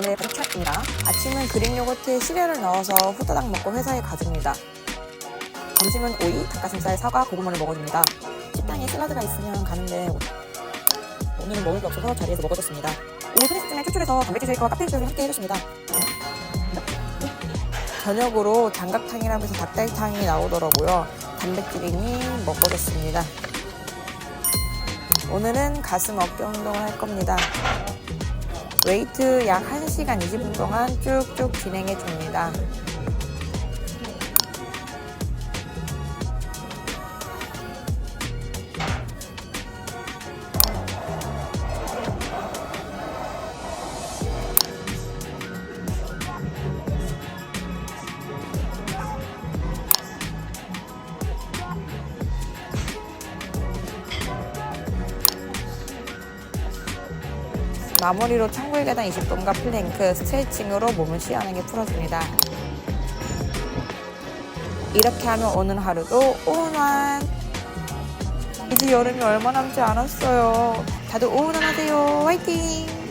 오늘 백차입니다. 아침은 그릭 요거트에 시리얼을 넣어서 후다닥 먹고 회사에 가줍니다. 점심은 오이, 닭가슴살, 사과, 고구마를 먹어줍니다. 식당에 샐러드가 있으면 가는데 오늘은 먹을 게 없어서 자리에서 먹어줬습니다. 오후 스트레스증에 추출해서 단백질 쉐이크와 카페인 수를 함께 해줬습니다. 저녁으로 장갑탕이라면서 닭달탕이 나오더라고요. 단백질이니 먹어줬습니다. 오늘은 가슴 어깨 운동을 할 겁니다. 웨이트 약 1시간 20분 동안 쭉쭉 진행해 줍니다. 마무리로 창굴 계단 20분과 플랭크, 스트레칭으로 몸을 시원하게 풀어줍니다. 이렇게 하면 오는 하루도 오운완! 이제 여름이 얼마 남지 않았어요. 다들 오운완 하세요. 화이팅!